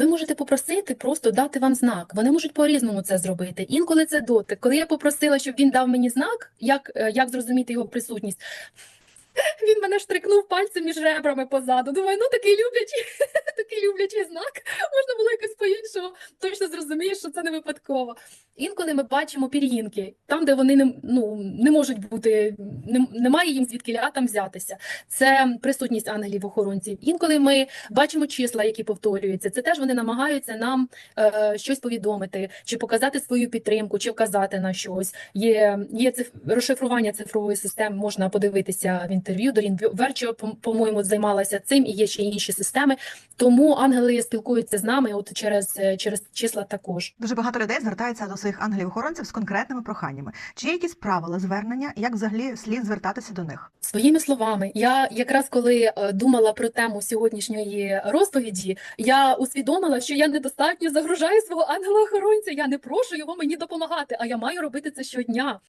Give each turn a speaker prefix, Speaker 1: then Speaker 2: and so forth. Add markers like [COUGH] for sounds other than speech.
Speaker 1: Ви можете попросити просто дати вам знак. Вони можуть по-різному це зробити. Інколи це дотик. Коли я попросила, щоб він дав мені знак, як, е, як зрозуміти його присутність. [LAUGHS] Він мене штрикнув пальцем між ребрами позаду. Думаю, ну такий люблячий, [LAUGHS] такий люблячий знак. Можна було якось по-іншому. Точно зрозумієш, що це не випадково. Інколи ми бачимо пір'їнки, там, де вони не, ну, не можуть бути, не, немає їм звідки там взятися. Це присутність ангелів-охоронців. Інколи ми бачимо числа, які повторюються. Це теж вони намагаються нам е, щось повідомити, чи показати свою підтримку, чи вказати на щось. Є, є циф... розшифрування цифрової системи, можна подивитися в інтерв'ю. Дорін Верчо, по- по-моєму, займалася цим, і є ще інші системи. Тому ангели спілкуються з нами от через, е, через числа також.
Speaker 2: Дуже багато людей звертаються до своїх ангелів-охоронців з конкретними проханнями. Чи є якісь правила звернення, як взагалі слід звертатися до них?
Speaker 1: Своїми словами, я якраз коли е, думала про тему сьогоднішньої розповіді, я усвідомила, що я недостатньо загружаю свого ангела-охоронця. Я не прошу його мені допомагати, а я маю робити це щодня.